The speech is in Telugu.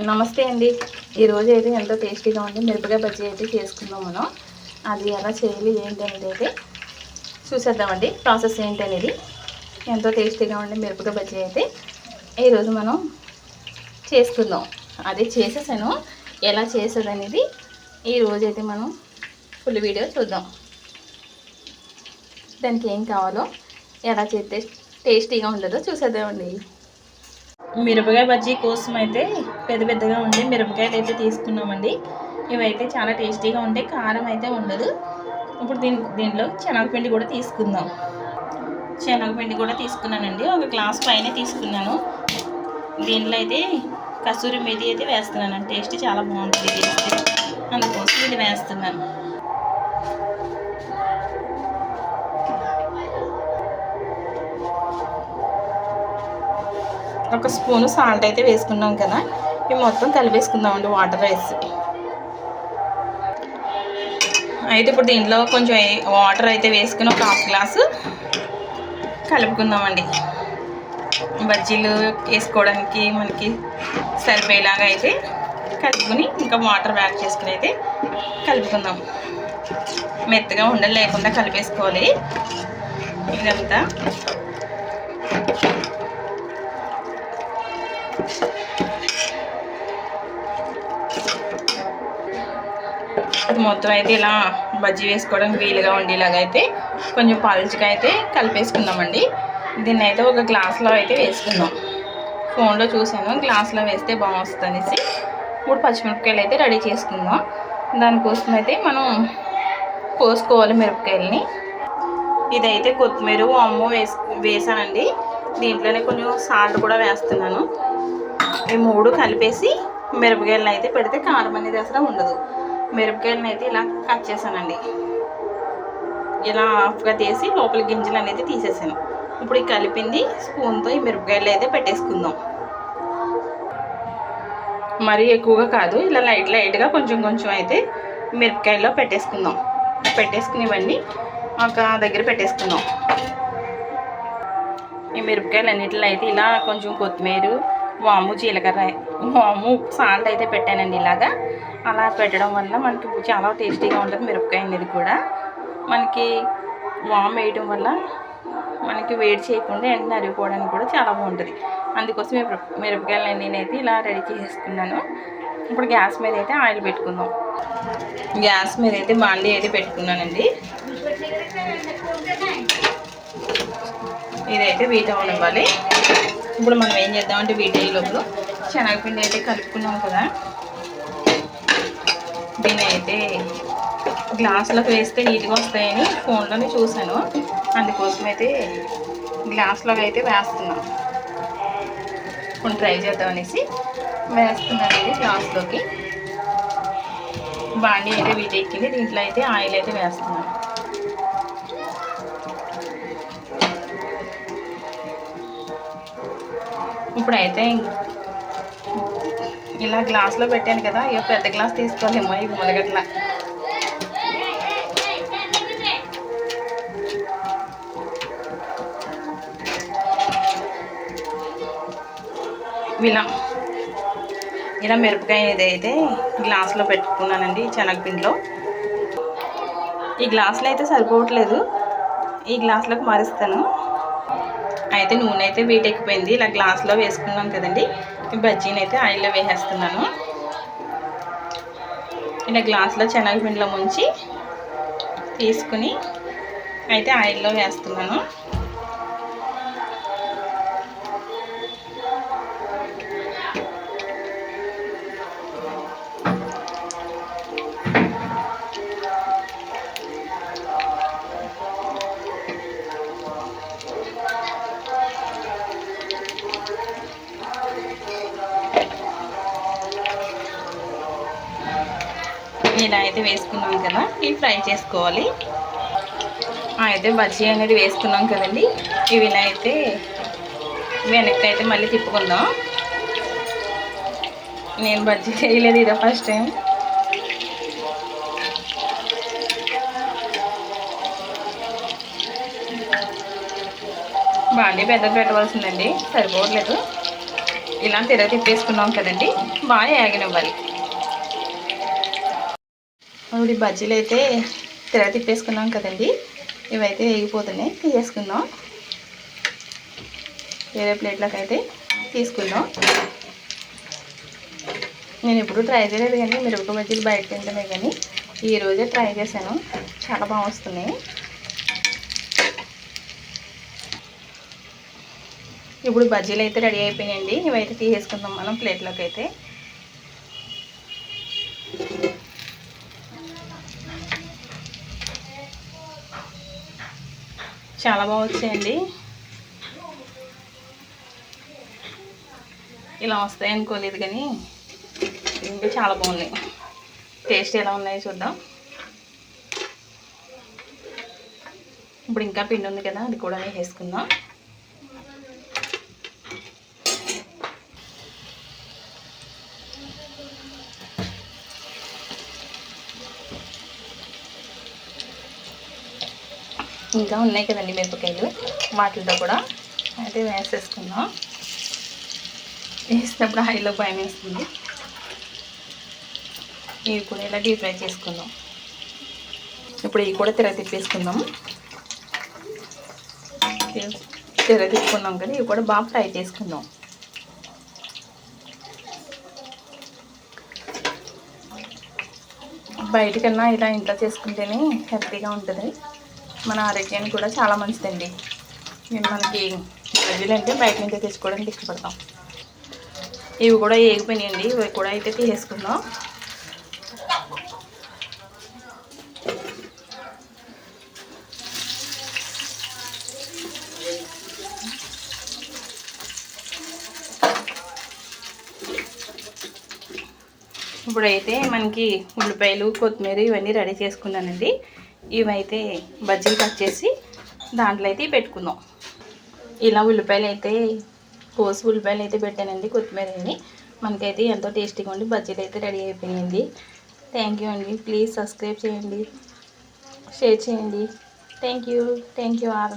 నమస్తే అండి. ఈరోజు అయితే ఎంతో టేస్టీగా ఉంది. మిరపకాయ బజ్జీ అయితే చేసుకుందాం మనం. అది ఎలా చేయాలి ఏంటి అనేది అయితే చూసేద్దామండి. ప్రాసెస్ ఏంటి అనేది. ఎంతో టేస్టీగా ఉండే మిరపకాయ బజ్జీ అయితే. ఈరోజు మనం చేసుకుందాం. అది చేసేసాను. ఎలా చేసేది అనేది ఈరోజు అయితే మనం ఫుల్ వీడియో చూద్దాం. దానికి ఏం కావాలో ఎలా చేస్తే టేస్టీగా ఉండదో చూసేద్దామండి. మిరపకాయ బజ్జీ కోసం అయితే పెద్ద పెద్దగా ఉండే మిరపకాయలు అయితే తీసుకున్నామండి. ఇవైతే చాలా టేస్టీగా ఉంటాయి కారం అయితే ఉండదు. ఇప్పుడు దీని దీంట్లో శనగపిండి కూడా తీసుకుందాం. శనగపిండి కూడా తీసుకున్నానండి. ఒక గ్లాస్ పైన తీసుకున్నాను. దీంట్లో అయితే కసూరి మెతి అయితే వేస్తున్నాను. టేస్ట్ చాలా బాగుంటుంది అందుకోసం ఇది వేస్తున్నాను. ఒక స్పూను సాల్ట్ అయితే వేసుకున్నాం కదా. ఇవి మొత్తం కలిపేసుకుందామండి వాటర్ వేసి అయితే ఇప్పుడు దీంట్లో కొంచెం వాటర్ అయితే వేసుకుని ఒక హాఫ్ గ్లాసు కలుపుకుందామండి. బజ్జీలు వేసుకోవడానికి మనకి సరిపోయేలాగా అయితే కలుపుకుని ఇంకా వాటర్ యాడ్ చేసుకుని అయితే కలుపుకుందాం. మెత్తగా ఉండలు లేకుండా కలిపేసుకోవాలి. ఇదంతా మొత్తం అయితే ఇలా బజ్జీ వేసుకోవడానికి వీలుగా ఉండేలాగా అయితే కొంచెం పలుచగా అయితే కలిపేసుకుందామండి. దీన్ని అయితే ఒక గ్లాస్లో అయితే వేసుకుందాం. ఫోన్లో చూసాను గ్లాస్లో వేస్తే బాగుంటుంది అనేసి మూడు పచ్చిమిరపకాయలు అయితే రెడీ చేసుకుందాం. దానికోసం అయితే మనం కోసుకోవాలి మిరపకాయలని. ఇదైతే కొత్తిమీర అమ్ము వేసు వేసానండి. దీంట్లోనే కొంచెం సాల్ట్ కూడా వేస్తున్నాను. ఈ మూడు కలిపేసి మిరపకాయలను అయితే పెడితే కారం అనేది అసలు ఉండదు. మిరపకాయలను అయితే ఇలా కట్ చేశానండి. ఇలా హాఫ్గా తీసి లోపల గింజలు అనేది తీసేసాను. ఇప్పుడు ఈ కలిపింది స్పూన్తో ఈ మిరపకాయలు అయితే పెట్టేసుకుందాం. మరీ ఎక్కువగా కాదు ఇలా లైట్ లైట్గా కొంచెం కొంచెం అయితే మిరపకాయల్లో పెట్టేసుకుందాం. పెట్టేసుకుని ఇవన్నీ ఒక దగ్గర పెట్టేసుకుందాం. ఈ మిరపకాయలు అన్నిటిలో అయితే ఇలా కొంచెం కొత్తిమీర వాము జీలకర్ర వాము సాల్ట్ అయితే పెట్టానండి ఇలాగా. అలా పెట్టడం వల్ల మనకి చాలా టేస్టీగా ఉంటుంది మిరపకాయ అనేది కూడా. మనకి వాము వేయడం వల్ల మనకి వేడి చేయకుండా ఎండ అరిగిపోవడానికి కూడా చాలా బాగుంటుంది. అందుకోసం మిరపకాయలు నేనైతే ఇలా రెడీ చేసుకున్నాను ఇప్పుడు గ్యాస్ మీద అయితే ఆయిల్ పెట్టుకుందాం. గ్యాస్ మీద అయితే బాండీ అయితే పెట్టుకున్నానండి. ఇదైతే వీట్ అవ్వనివ్వాలి ఇప్పుడు మనం ఏం చేద్దామంటే వీట్ అయ్యే లోపల శనగపిండి అయితే కలుపుకున్నాం కదా. దీని అయితే గ్లాసులకు వేస్తే నీట్గా వస్తాయని ఫోన్లోనే చూశాను. అందుకోసం అయితే గ్లాస్లోకి అయితే వేస్తున్నాను ఇప్పుడు ట్రై చేద్దాం అనేసి వేస్తున్నాను ఇది గ్లాస్లోకి. బాండీ అయితే వీటి ఎక్కింది దీంట్లో అయితే ఆయిల్ అయితే వేస్తున్నాను. ఇప్పుడైతే ఇలా గ్లాస్లో పెట్టాను కదా ఇక పెద్ద గ్లాస్ తీసుకోలేమో ఇవి మొదగట్ల ఇలా ఇలా మిరపకాయ ఏదైతే గ్లాస్లో పెట్టుకున్నానండి శనగపిండిలో. ఈ గ్లాసులో అయితే సరిపోవట్లేదు. ఈ గ్లాసులకు మారుస్తాను. అయితే నూనె అయితే వీటెక్కిపోయింది ఇలా గ్లాస్లో వేసుకున్నాం కదండి. బజ్జీని అయితే ఆయిల్లో వేసేస్తున్నాను. ఇలా గ్లాస్లో శనగపిండిలో ముంచి తీసుకుని అయితే ఆయిల్లో వేస్తున్నాను. ఇలా అయితే వేసుకున్నాం కదా ఇవి ఫ్రై చేసుకోవాలి. ఆ, అయితే బజ్జీ అనేది వేసుకున్నాం కదండి. ఇవి ఇలా అయితే వెనక్కి అయితే మళ్ళీ తిప్పుకుందాం. నేను బజ్జీ చేయలేదు ఇదే ఫస్ట్ టైం బాగా పెద్ద పెట్టవలసిందండి సరిపోవట్లేదు. ఇలా తెర తిప్పేసుకున్నాం కదండి బాగా యాగనివ్వాలి ఇప్పుడు ఈ బజ్జీలు అయితే తెర తిప్పేసుకున్నాం కదండి. ఇవైతే వేగిపోతున్నాయి. తీసేసుకుందాం. వేరే ప్లేట్లోకి అయితే తీసుకుందాం. నేను ఎప్పుడు ట్రై చేయలేదు కానీ మిరపక బజ్జీలు బయట తింటమే కానీ ఈరోజే ట్రై చేశాను. చాలా బాగా వస్తున్నాయి. ఇప్పుడు బజ్జీలు అయితే రెడీ అయిపోయినాయండి. ఇవైతే తీసేసుకుందాం మనం ప్లేట్లోకి అయితే. చాలా బాగా వచ్చాయండి. ఇలా వస్తాయి అనుకోలేదు కానీ ఇంకా చాలా బాగున్నాయి. టేస్ట్ ఎలా ఉన్నాయో చూద్దాం. ఇప్పుడు ఇంకా పిండి ఉంది కదా అది కూడా వేసుకుందాం. ఇంకా ఉన్నాయి కదండి మిరపకాయలు. వాటితో కూడా. అయితే వేసేసుకుందాం. వేసినప్పుడు హైలో భయం వేస్తుంది. ఇవి కూడా ఇలా డీప్ ఫ్రై చేసుకుందాం. ఇప్పుడు ఇవి కూడా తెర తిప్పేసుకుందాం. తెర తిప్పుకున్నాం కదా ఇవి కూడా బాగా ఫ్రై చేసుకుందాం. బయటకన్నా ఇలా ఇంట్లో చేసుకుంటేనే హెల్తీగా ఉంటుంది. మన ఆరోగ్యానికి కూడా చాలా మంచిదండి. మేము మనకి వెజ్జీలు అంటే బయట నుంచి తీసుకోవడానికి ఇష్టపడతాం. ఇవి కూడా ఏగిపోయినాయండి. ఇవి కూడా అయితే తీసేసుకుందాం. ఇప్పుడైతే మనకి ఉల్లిపాయలు కొత్తిమీర ఇవన్నీ రెడీ చేసుకున్నానండి. ఇవైతే బజ్జీలు కట్ చేసి దాంట్లో అయితే పెట్టుకుందాం. ఇలా ఉల్లిపాయలు అయితే కోసి ఉల్లిపాయలు అయితే పెట్టానండి కొత్తిమీరని. మనకైతే ఎంతో టేస్టీగా ఉండి బజ్జీలు అయితే రెడీ అయిపోయింది. థ్యాంక్ యూ అండి. ప్లీజ్ సబ్స్క్రైబ్ చేయండి. షేర్ చేయండి. Thank you thank you are